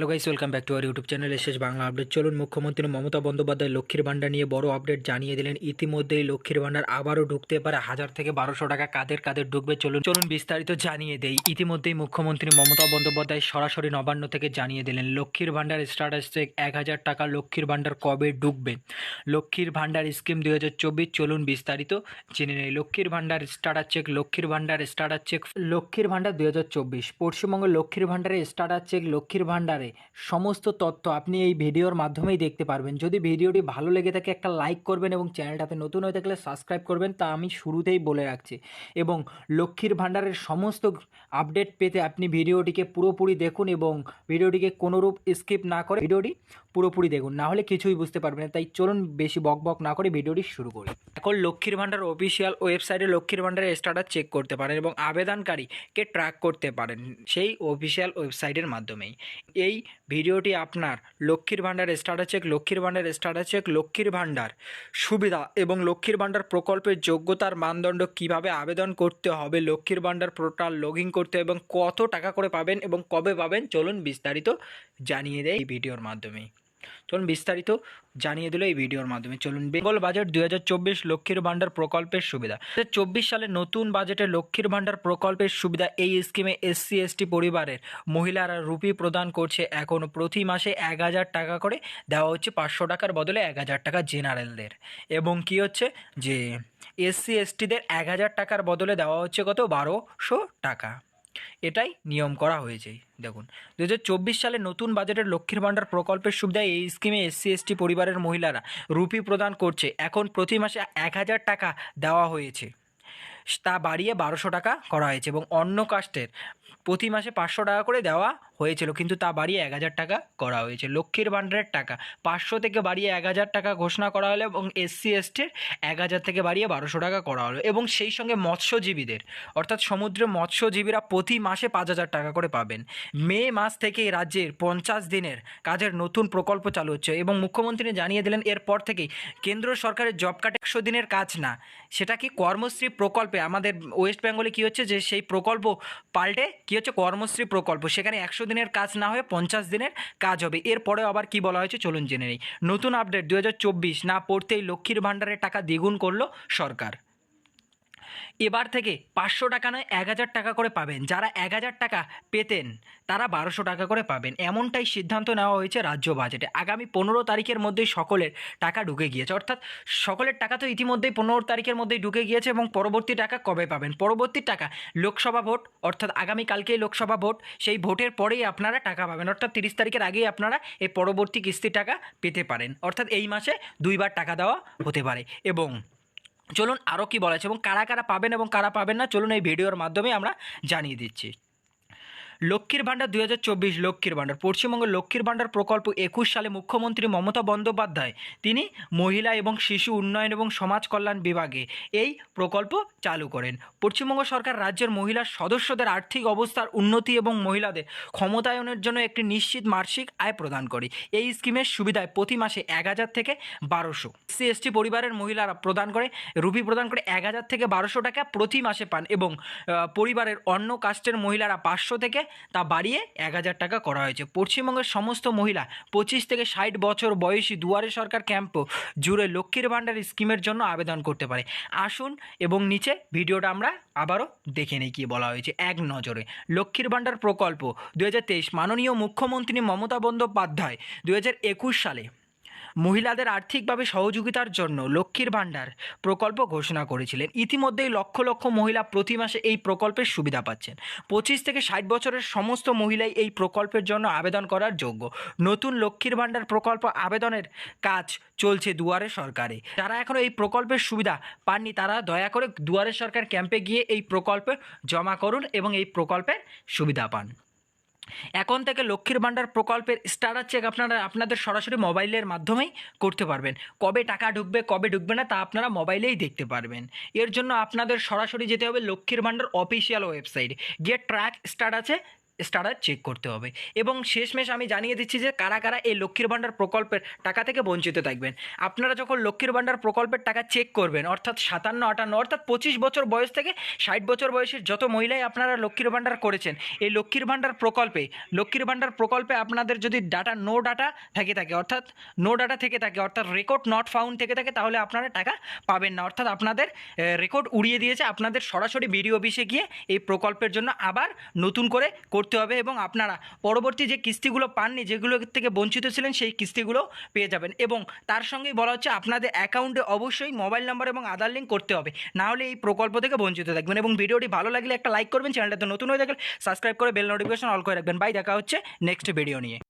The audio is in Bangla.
Hello guys welcome back to our YouTube channel শেষ বাংলা আপডেট চলুন, মুখ্যমন্ত্রী মমতা বন্দ্যোপাধ্যায় লক্ষ্মীর ভাণ্ডার নিয়ে বড় আপডেট জানিয়ে দিলেন। ইতিমধ্যেই লক্ষ্মীর ভাণ্ডার আবারও ঢুকতে পারে। হাজার থেকে বারোশো টাকা কাদের কাদের ঢুকবে, চলুন চলুন বিস্তারিত জানিয়ে দেই। ইতিমধ্যেই মুখ্যমন্ত্রী মমতা বন্দ্যোপাধ্যায় সরাসরি নবান্ন থেকে জানিয়ে দিলেন, লক্ষ্মীর ভাণ্ডার স্ট্যাটাস চেক এক হাজার টাকা লক্ষ্মীর ভাণ্ডার কবে ঢুকবে? লক্ষ্মীর ভাণ্ডার স্কিম দুই হাজার চব্বিশ, চলুন বিস্তারিত জেনে নেই। লক্ষ্মীর ভাণ্ডার স্টার্টার চেক লক্ষ্মীর ভাণ্ডার স্টার্টার চেক লক্ষ্মীর ভাণ্ডার দুই হাজার চব্বিশ। পশ্চিমবঙ্গ লক্ষ্মীর ভাণ্ডারের স্টার্টার চেক লক্ষ্মীর ভাণ্ডারে সমস্ত তথ্য আপনি এই ভিডিওর মাধ্যমেই দেখতে পারবেন। যদি ভিডিওটি ভালো লেগে থাকে, একটা লাইক করবেন এবং চ্যানেলটাতে নতুন হয়ে থাকলে সাবস্ক্রাইব করবেন, তা আমি শুরুতেই বলে রাখছি। এবং লক্ষ্মীর ভাণ্ডারের সমস্ত আপডেট পেতে আপনি ভিডিওটিকে পুরোপুরি দেখুন এবং ভিডিওটিকে কোনোরূপ স্কিপ না করে ভিডিওটি পুরোপুরি দেখুন। না হলে কিছুই বুঝতে পারবেন না। তাই চলুন বেশি বক বক না করে ভিডিওটি শুরু করি। এখন লক্ষ্মীর ভাণ্ডার অফিসিয়াল ওয়েবসাইটে লক্ষ্মীর ভাণ্ডারের স্ট্যাটাস চেক করতে পারেন এবং আবেদনকারীকে ট্র্যাক করতে পারেন সেই অফিসিয়াল ওয়েবসাইটের মাধ্যমেই। এই ভিডিওটি আপনার লক্ষ্মীর ভাণ্ডার স্টার্টার চেক লক্ষ্মীর ভাণ্ডার স্টার্টার চেক লক্ষ্মীর ভাণ্ডার সুবিধা এবং লক্ষ্মীর ভাণ্ডার প্রকল্পের যোগ্যতার মানদণ্ড কীভাবে আবেদন করতে হবে, লক্ষ্মীর ভাণ্ডার পোর্টাল লগ করতে এবং কত টাকা করে পাবেন এবং কবে পাবেন, চলুন বিস্তারিত জানিয়ে দেয় এই ভিডিওর মাধ্যমেই চলুন বিস্তারিত জানিয়ে দিল এই ভিডিওর মাধ্যমে। চলুন, বেঙ্গল বাজেট দুই হাজার চব্বিশ লক্ষ্মীর ভাণ্ডার প্রকল্পের সুবিধা। চব্বিশ সালে নতুন বাজেটে লক্ষ্মীর ভাণ্ডার প্রকল্পের সুবিধা এই স্কিমে এসসি, এসটি পরিবারের মহিলারা রুপি প্রদান করছে। এখন প্রতি মাসে এক হাজার টাকা করে দেওয়া হচ্ছে, পাঁচশো টাকার বদলে এক হাজার টাকা জেনারেলদের। এবং কি হচ্ছে যে এসসি, এসটিদের এক হাজার টাকার বদলে দেওয়া হচ্ছে কত? বারোশো টাকা। এটাই নিয়ম করা হয়েছে। দেখুন দু হাজার চব্বিশ সালে নতুন বাজেটের লক্ষ্মীর ভাণ্ডার প্রকল্পের সুবিধায় এই স্কিমে এসসি এসটি পরিবারের মহিলারা রুপি প্রদান করছে। এখন প্রতি মাসে এক হাজার টাকা দেওয়া হয়েছে। তা বাড়িয়ে বারোশো টাকা করা হয়েছে এবং অন্য কাস্টের প্রতি মাসে পাঁচশো টাকা করে দেওয়া হয়েছিল, কিন্তু তা বাড়িয়ে এক হাজার টাকা করা হয়েছে। লক্ষ্মীর ভাণ্ডারের টাকা, পাঁচশো থেকে বাড়িয়ে এক হাজার টাকা ঘোষণা করা হলো এবং এসসি, এসটির এক হাজার থেকে বাড়িয়ে বারোশো টাকা করা হলো এবং সেই সঙ্গে মৎস্যজীবীদের, অর্থাৎ সমুদ্রে মৎস্যজীবীরা প্রতি মাসে পাঁচ হাজার টাকা করে পাবেন। মে মাস থেকে রাজ্যের পঞ্চাশ দিনের কাজের নতুন প্রকল্প চালু হচ্ছে এবং মুখ্যমন্ত্রী জানিয়ে দিলেন, এরপর থেকেই কেন্দ্র সরকারের জব কার্ড একশো দিনের কাজ না। সেটা কি কর্মশ্রী প্রকল্পে, আমাদের ওয়েস্ট বেঙ্গলে কী হচ্ছে যে, সেই প্রকল্প পাল্টে কী হচ্ছে? কর্মশ্রী প্রকল্প। সেখানে একশো দিনের কাজ না হয়ে পঞ্চাশ দিনের কাজ হবে। এরপরে আবার কি বলা হয়েছে? চলুন জেনে নেই। নতুন আপডেট দু হাজার চব্বিশ। না পড়তেই লক্ষ্মীর ভাণ্ডারের টাকা দ্বিগুণ করল সরকার। এবার থেকে পাঁচশো টাকা নয়, এক হাজার টাকা করে পাবেন। যারা এক হাজার টাকা পেতেন, তারা বারোশো টাকা করে পাবেন। এমনটাই সিদ্ধান্ত নেওয়া হয়েছে রাজ্য বাজেটে। আগামী পনেরো তারিখের মধ্যেই সকলের টাকা ঢুকে গিয়েছে। অর্থাৎ সকলের টাকা তো ইতিমধ্যেই পনেরো তারিখের মধ্যেই ঢুকে গিয়েছে এবং পরবর্তী টাকা কবে পাবেন? পরবর্তী টাকা লোকসভা ভোট, অর্থাৎ আগামীকালকেই লোকসভা ভোট, সেই ভোটের পরেই আপনারা টাকা পাবেন। অর্থাৎ তিরিশ তারিখের আগেই আপনারা এই পরবর্তী কিস্তির টাকা পেতে পারেন। অর্থাৎ এই মাসে দুইবার টাকা দেওয়া হতে পারে এবং চলুন আরও কি বলা আছে এবং কারা কারা পাবেন এবং কারা পাবেন না, চলুন এই ভিডিওর মাধ্যমে আমরা জানিয়ে দিচ্ছি। লক্ষ্মীর ভাণ্ডার দুই হাজার চব্বিশ লক্ষ্মীর ভাণ্ডার। পশ্চিমবঙ্গ লক্ষ্মীর ভাণ্ডার প্রকল্প একুশ সালে মুখ্যমন্ত্রী মমতা বন্দ্যোপাধ্যায়, তিনি মহিলা এবং শিশু উন্নয়ন এবং সমাজ কল্যাণ বিভাগে এই প্রকল্প চালু করেন। পশ্চিমবঙ্গ সরকার রাজ্যের মহিলা সদস্যদের আর্থিক অবস্থার উন্নতি এবং মহিলাদের ক্ষমতায়নের জন্য একটি নিশ্চিত মাসিক আয় প্রদান করে। এই স্কিমের সুবিধায় প্রতি মাসে এক হাজার থেকে বারোশো। সি এসটি পরিবারের মহিলারা প্রদান করে, রুপি প্রদান করে এক হাজার থেকে বারোশো টাকা প্রতি মাসে পান এবং পরিবারের অন্য কাস্টের মহিলারা পাঁচশো থেকে তা বাড়িয়ে এক হাজার টাকা করা হয়েছে। পশ্চিমবঙ্গের সমস্ত মহিলা পঁচিশ থেকে ষাট বছর বয়সী দুয়ারে সরকার ক্যাম্প জুড়ে লক্ষ্মীর ভাণ্ডার স্কিমের জন্য আবেদন করতে পারে। আসুন এবং নিচে ভিডিওটা আমরা আবারও দেখে নিই কী বলা হয়েছে এক নজরে। লক্ষ্মীর ভাণ্ডার প্রকল্প দু হাজার তেইশ মাননীয় মুখ্যমন্ত্রী মমতা বন্দ্যোপাধ্যায় দু হাজার একুশ সালে মহিলাদের আর্থিকভাবে সহযোগিতার জন্য লক্ষ্মীর ভাণ্ডার প্রকল্প ঘোষণা করেছিলেন। ইতিমধ্যেই লক্ষ লক্ষ মহিলা প্রতি মাসে এই প্রকল্পের সুবিধা পাচ্ছেন। পঁচিশ থেকে ষাট বছরের সমস্ত মহিলাই এই প্রকল্পের জন্য আবেদন করার যোগ্য। নতুন লক্ষ্মীর ভাণ্ডার প্রকল্প আবেদনের কাজ চলছে দুয়ারে সরকারে। যারা এখনও এই প্রকল্পের সুবিধা পাননি, তারা দয়া করে দুয়ারে সরকার ক্যাম্পে গিয়ে এই প্রকল্পে জমা করুন এবং এই প্রকল্পের সুবিধা পান। এখন থেকে লক্ষ্মীর ভাণ্ডার প্রকল্পের স্টারার চেক আপনারা আপনাদের সরাসরি মোবাইলের মাধ্যমেই করতে পারবেন। কবে টাকা ঢুকবে, কবে ঢুকবে না তা আপনারা মোবাইলেই দেখতে পারবেন। এর জন্য আপনাদের সরাসরি যেতে হবে লক্ষ্মীর ভাণ্ডার অফিসিয়াল ওয়েবসাইট যে ট্র্যাক স্টার্ট আছে স্টারার চেক করতে হবে। এবং শেষমেশ আমি জানিয়ে দিচ্ছি যে কারা কারা এই লক্ষ্মীর ভাণ্ডার প্রকল্পের টাকা থেকে বঞ্চিত থাকবেন। আপনারা যখন লক্ষ্মীর ভাণ্ডার প্রকল্পের টাকা চেক করবেন, অর্থাৎ সাতান্ন, আটান্ন, অর্থাৎ পঁচিশ বছর বয়স থেকে ষাট বছর বয়সের যত মহিলাই আপনারা লক্ষ্মীর ভাণ্ডার করেছেন, এই লক্ষ্মীর ভাণ্ডার প্রকল্পে, লক্ষ্মীর ভাণ্ডার প্রকল্পে আপনাদের যদি ডাটা নো ডাটা থেকে থাকে, অর্থাৎ নো ডাটা থেকে থাকে, অর্থাৎ রেকর্ড নট ফাউন্ড থেকে থাকে, তাহলে আপনারা টাকা পাবেন না। অর্থাৎ আপনাদের রেকর্ড উড়িয়ে দিয়েছে, আপনাদের সরাসরি বিডিও অফিসে গিয়ে এই প্রকল্পের জন্য আবার নতুন করে করতে হবে এবং আপনারা পরবর্তী যে কিস্তিগুলো পাননি, যেগুলো থেকে বঞ্চিত ছিলেন, সেই কিস্তিগুলো পেয়ে যাবেন। এবং তার সঙ্গেই বলা হচ্ছে, আপনাদের অ্যাকাউন্টে অবশ্যই মোবাইল নাম্বার এবং আধার লিঙ্ক করতে হবে। নাহলে এই প্রকল্প থেকে বঞ্চিত থাকবেন এবং ভিডিওটি ভালো লাগলে একটা লাইক করবেন চ্যানেলটাতে নতুন হয়ে থাকলে সাবস্ক্রাইব করে বেল নোটিফিকেশন অল করে রাখবেন। বাই, দেখা হচ্ছে নেক্সট ভিডিও নিয়ে।